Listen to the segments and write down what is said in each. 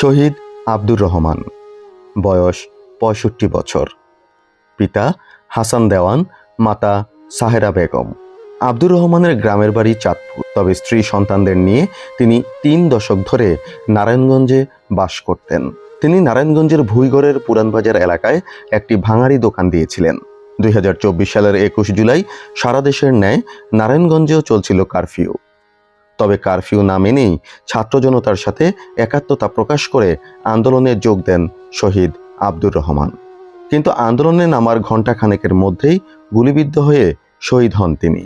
শহীদ আব্দুর রহমান। বয়স পঁয়ষট্টি বছর। পিতা হাসান দেওয়ান, মাতা সাহেরা বেগম। আব্দুর রহমানের গ্রামের বাড়ি চাঁদপুর, তবে স্ত্রী সন্তানদের নিয়ে তিনি তিন দশক ধরে নারায়ণগঞ্জে বাস করতেন। তিনি নারায়ণগঞ্জের ভুইগড়ের পুরানবাজার এলাকায় একটি ভাঙাড়ি দোকান দিয়েছিলেন। দুই হাজার চব্বিশ সালের একুশ জুলাই সারা দেশের ন্যায় নারায়ণগঞ্জেও চলছিল কারফিউ। তবে কারফিউ না মেনেই ছাত্র জনতার সাথে একাত্মতা প্রকাশ করে আন্দোলনে যোগ দেন শহীদ আব্দুর রহমান। কিন্তু আন্দোলনে নামার ঘণ্টাখানেকের মধ্যেই গুলিবিদ্ধ হয়ে শহীদ হন তিনি।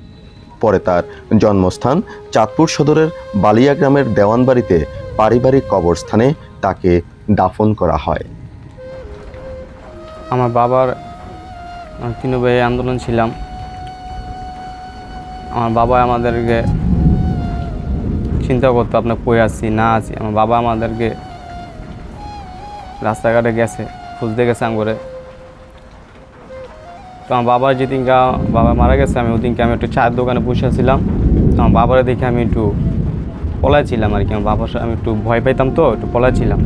পরে তার জন্মস্থান চাঁদপুর সদরের বালিয়া গ্রামের দেওয়ানবাড়িতে পারিবারিক কবরস্থানে তাকে দাফন করা হয়। আমার বাবার আমি আন্দোলন ছিলাম। আমার বাবা আমাদেরকে চিন্তা করতো আপনার কই আছি, না আছি। আমার বাবা আমাদেরকে রাস্তাঘাটে গেছে, খুঁজতে গেছে করে তো আমার বাবার যেদিনকে, বাবা মারা গেছে, আমি ওদিনকে আমি একটু চায়ের দোকানে বসেছিলাম তো আমার বাবারে দেখে আমি একটু পলাইছিলাম আর কি। আমার বাবার আমি একটু ভয় পাইতাম তো, একটু পলাইছিলাম।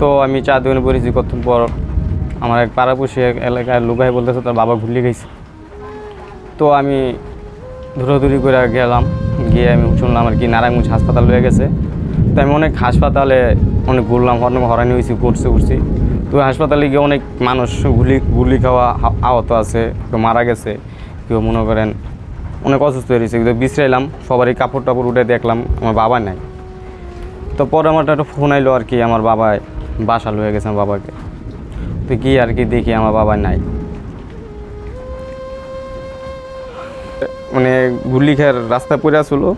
তো আমি চা দোকানে পড়েছি কতক্ষণ পর আমার এক পাড়াপড়শি এক এলাকায় লোকাই বলতেছে, তার বাবা ঘুরলে গেছে। তো আমি দৌড়াদৌড়ি করে গেলাম, গিয়ে আমি শুনলাম আর কি নারায়ণগঞ্জ হাসপাতাল হয়ে গেছে। তো আমি অনেক হাসপাতালে অনেক ঘুরলাম অনেক হরানি হয়েছি ঘুরছে, ঘুরছি। তো হাসপাতালে গিয়ে অনেক মানুষ গুলি গুলি খাওয়া আহত আছে, কেউ মারা গেছে, কেউ মনে করেন অনেক অসুস্থ হয়ে গেছে কিন্তু বিশ্রাইলাম, সবারই কাপড় টাপড় উঠে দেখলাম, আমার বাবা নাই। তো পরে আমার একটা ফোন আইলো আর কি, আমার বাবায় বাসা লয়ে গেছে আমার বাবাকে। তো কি আর কি দেখি আমার বাবা নাই। মানে গুলি খেয়ে রাস্তা পড়ে আসলো।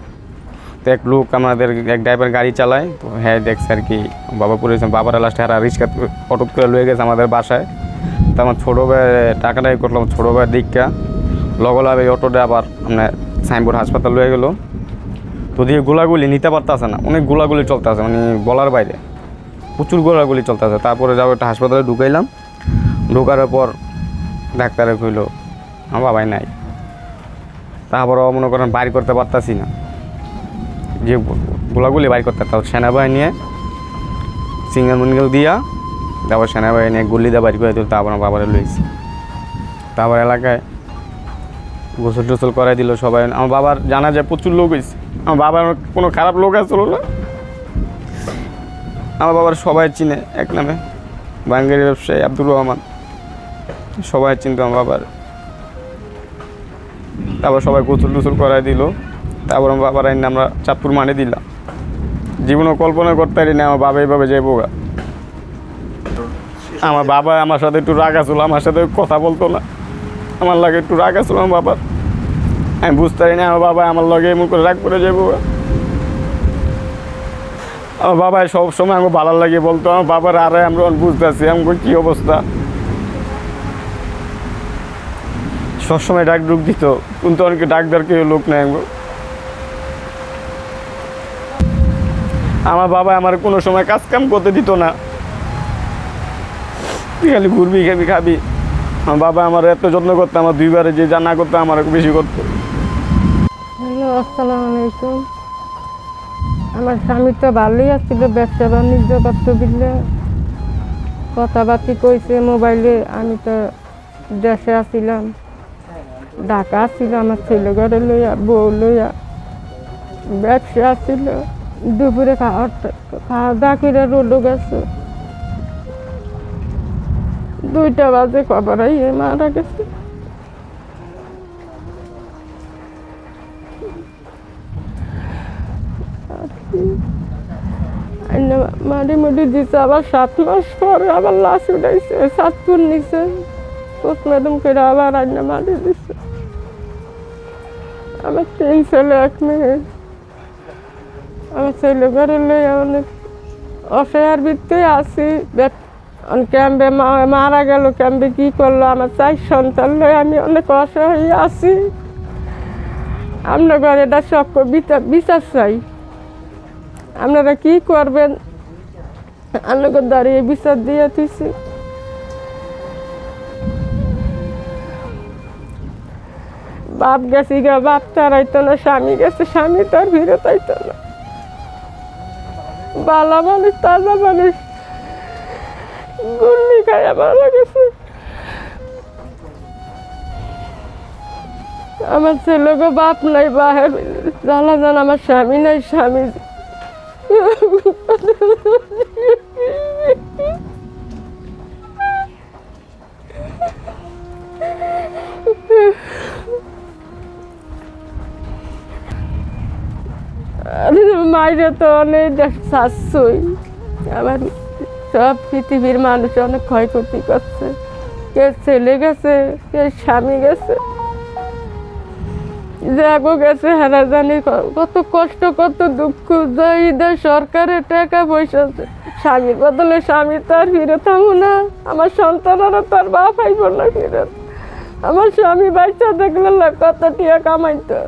তো এক লোক আমাদের এক ড্রাইভার গাড়ি চালায়, তো হ্যাঁ দেখছে আর কি, বাবা পড়েছে বাবার লাস্টে হারা রিক্সা অটো করে লয়ে গেছে আমাদের বাসায়। তো আমার ছোটো ভাই টাকাটাই করলাম ছোটো ভাইয়ের দিকটা লগলাভ এই অটোটা আবার আপনার সাইনবোর্ড হাসপাতাল লয়ে গেলো। তো দিয়ে গোলাগুলি নিতে পারতেছে না, অনেক গোলাগুলি চলতেছে মানে বলার বাইরে। প্রচুর গোলাগুলি চলতেছে। তারপরে যাব একটা হাসপাতালে ঢুকাইলাম। ঢোকার পর ডাক্তারে কইল, আমার বাবাই নাই। তারপরও মনে করেন বাইর করতে পারতাছি না। যে গোলাগুলি বাইর করতে তাও সেনাবাহিনী নিয়ে সিঙ্গেল মিঙ্গেল দিয়া তারপর সেনাবাহিনী নিয়ে গুলি দিয়ে বাইর করে দিল, তারপর আমার বাবারে লইছি। তারপর এলাকায় গোসল টোসল করাই দিল সবাই। আমার বাবার জানা যায় প্রচুর লোক হয়েছে আমার বাবার কোনো খারাপ লোক আসলো না আমার বাবার সবাই চিনে এক নামে। বাঙ্গালি ব্যবসায়ী আব্দুর রহমান। সবাই চিনতো আমার বাবার। তারপর সবাই গোসল টোসল করাই দিল। তারপর আমার বাবার আইন আমরা চাঁদপুর মানে দিলাম। জীবনও কল্পনা করতে পারি না, আমার বাবা এইভাবে যাইবো গা। আমার বাবা আমার সাথে একটু রাগ আসলো আমার সাথে কথা বলতো না। আমার লাগে একটু রাগ আসলো আমার বাবার। আমি বুঝতে পারি না, আমার বাবা আমার লগে এমন করে রাগ করে যাব গা। আমার বাবা সব সময় আমাকে ভালো লাগে বলতো, আমার বাবার আরে আমরা বুঝতে বুঝতেছি, আমাকে কি অবস্থা। সবসময় ডাক ডুক দিত। কিন্তু অনেকে ডাক দেওয়ার কেউ লোক আমাকে আমার বাবা আমার কোনো সময় কাজ কাম করতে দিত না। খালি ঘুরবি, খাবি খাবি। আমার বাবা আমার এত যত্ন করতো, আমার দুইবারে যে যা না করতো, আমার বেশি করতো। হ্যালো, আসসালামু আলাইকুম। আমার স্বামী তো ভালোই আসছিল ব্যবসা বাণিজ্য করতে বুঝলে কথাবার্তি কইছে মোবাইলে, আমি তো দেশে আসছিলাম ঢাকা আসছিল আমার ছেলে ঘরে লইয়া, বউ লইয়া, ব্যবসা আসছিল দুপুরে খাওয়া খাওয়া দাওয়া করে রোডও গেছে। দুইটা বাজে খবর মারা গেছে। মারি মুড়ি দিছে, আবার সাত মাস পরে আবার লাশ উঠাইছে সাতপুর নিছে পোস্টমর্টম করে আবার রান্না মারি দিছে। আমার তিন ছেলে, এক মেয়ে। আমার ছেলে ঘরে লই অনেক অসহায়ের ভিত্তিতে আসি ক্যাম্পে মারা গেল, ক্যাম্পে কি করল? আমার চার সন্তান লই আমি অনেক অসহায় আছি। আপনার ঘরে এটা সক্ষ বিচার চাই। আপনারা কি করবেন? আপনাকে দাঁড়িয়ে বিচার দিয়ে দিছি। বাপ গেছি গা, বাপ তার আইতো না, স্বামী গেছে, স্বামী তার ফিরত আইতো না। বালা মানুষ, তাজা মানুষ। গুল্লি খায় ভালো গেছে। আমার ছেলেকে বাপ নাই, বাহের জানা জান আমার স্বামী নাই, স্বামী। মাইরে তো অনেক শাশুই আমার সব পৃথিবীর মানুষ অনেক ক্ষয়ক্ষতি করছে। কে ছেলে গেছে কে স্বামী গেছে। যাগো গেছে, হারা জানি কত কষ্ট, কত দুঃখ। যাই দেয় সরকারের টাকা পয়সা স্বামীর বদলে স্বামী তার ফিরে থামো না। আমার সন্তানেরা তার বাপ আইব না ফিরে আমার স্বামী বাচ্চা দেখলে কত টিয়া কামাইতো।